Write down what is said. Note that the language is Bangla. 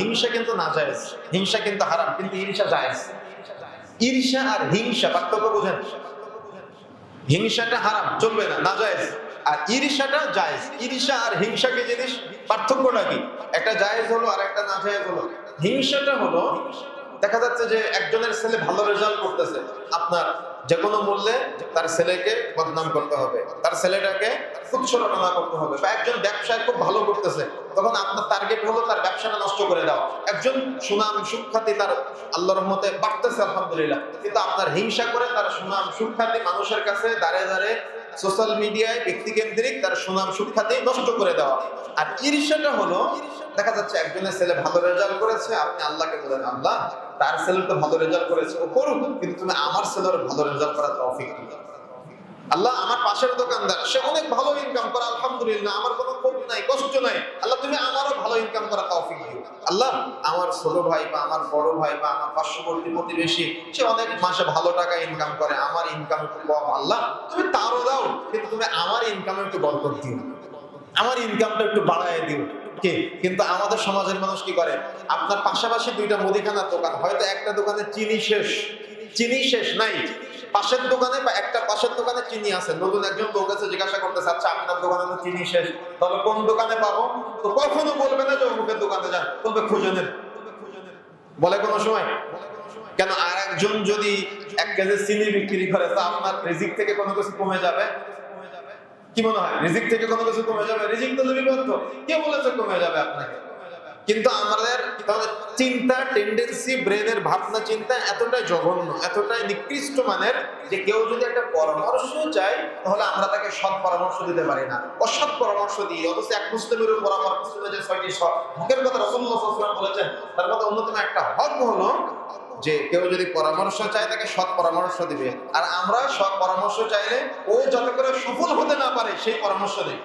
হিংসা কিন্তু না জায়েজ, হিংসা কিন্তু হারাম, কিন্তু ঈর্ষা জায়েজ। ঈর্ষা আর হিংসা, পার্থক্য বোঝেন। হিংসাটা হারাম, চলবে না না জায়েজ। আর ঈর্ষাটা জায়েজ। ঈর্ষা আর হিংসা কি জিনিস? পার্থক্যটা কি? একটা জায়েজ হলো আর একটা না জায়েজ হলো। হিংসাটা হলো, দেখা যাচ্ছে যে একজনের ছেলে ভালো রেজাল্ট করতেছে। আপনার যে কোনো মূল্যে তার ছেলেকে বদনাম করতে হবে। তার ছেলেটাকে করতে হবে। বা একজন ব্যবসায় খুব ভালো করতেছে, তখন আপনার টার্গেট হলো তার ব্যবসাটা নষ্ট করে একজন সুনাম সুখ্যাতি তার রহমতে বাড়তেছে, আলহামদুলিল্লাহ। কিন্তু আপনার হিংসা করে তার সুনাম সুখ্যাতি মানুষের কাছে দাঁড়ে দাঁড়ে সোশ্যাল মিডিয়ায় ব্যক্তিকেন্দ্রিক তার সুনাম সুখ্যাতি নষ্ট করে দেওয়া। আর ঈর্ষাটা হলো, দেখা যাচ্ছে একজনের ছেলে ভালো রেজাল্ট করেছে, আপনি আল্লাহকে বলেন, আল্লাহ, তার ছেলে তো ভালো রেজাল্ট করেছে, ও করুক, কিন্তু তুমি আমার ছেলের ভালো রেজাল্ট করার তৌফিক দিও। আল্লাহ আমার পাশের দোকানদার, সে অনেক ভালো ইনকাম করে, আলহামদুলিল্লাহ, আমার কোনো ক্ষোভ নাই, কষ্ট নাই। আল্লাহ, তুমি আমারও ভালো ইনকাম করা তৌফিক দিও। আল্লাহ, আমার ছোট ভাই বা আমার বড় ভাই বা আমার পার্শ্ববর্তী প্রতিবেশী, সে অনেক মাসে ভালো টাকা ইনকাম করে, আমার ইনকাম একটু কম। আল্লাহ, তুমি তারও দাও, কিন্তু তুমি আমার ইনকামে একটু বরকত দিও। আমার ইনকামটা একটু বাড়ায় দিও। কে? কিন্তু আমাদের সমাজের মানুষ কি করে? আপনার পাশাপাশি দুইটা মুদিখানার দোকান, হয়তো একটা দোকানে চিনি শেষ। চিনি শেষ নাই। পাশের দোকানে বা একটা দোকানে চিনি আছে নতুন একজন লোক আছে জিজ্ঞাসা করতেছে আচ্ছা আপনার দোকানে তো চিনি শেষ তাহলে কোন দোকানে পাবো? তো কখনো বলবে না যে অমুকের দোকানে যান তবে খুঁজে নেন। বলে কোনো সময়? কেন আর একজন যদি এক কেজি চিনি বিক্রি করে, তা আপনার রিজিক থেকে কোনো কিছু কমে যাবে? কি মনে হয়? রিজিক থেকে কোনো কিছু কমে যাবে? রিজিক তো লিপিবদ্ধ। কে বলেছে কমে যাবে আপনাকে? কিন্তু আমাদের চিন্তা টেন্ডেন্সি ব্রেনের ভাবনা, চিন্তা এতটাই জঘন্য, এতটাই নিকৃষ্ট মানের যে কেউ যদি একটা পরামর্শ চায়, তাহলে আমরা তাকে সৎ পরামর্শ দিতে পারি না। অসৎ পরামর্শ দিই অথচ এক মুসলিমের পরামর্শ যে ছয়টি সৎ, হকের কথা আলাইহি বলেছেন, তার মধ্যে অন্যতম একটা হক হলো যে কেউ যদি পরামর্শ চায়, তাকে সৎ পরামর্শ দিবে। আর আমরা সৎ পরামর্শ চাইলে ও যাতে করে সফল হতে না পারে, সেই পরামর্শ দেয়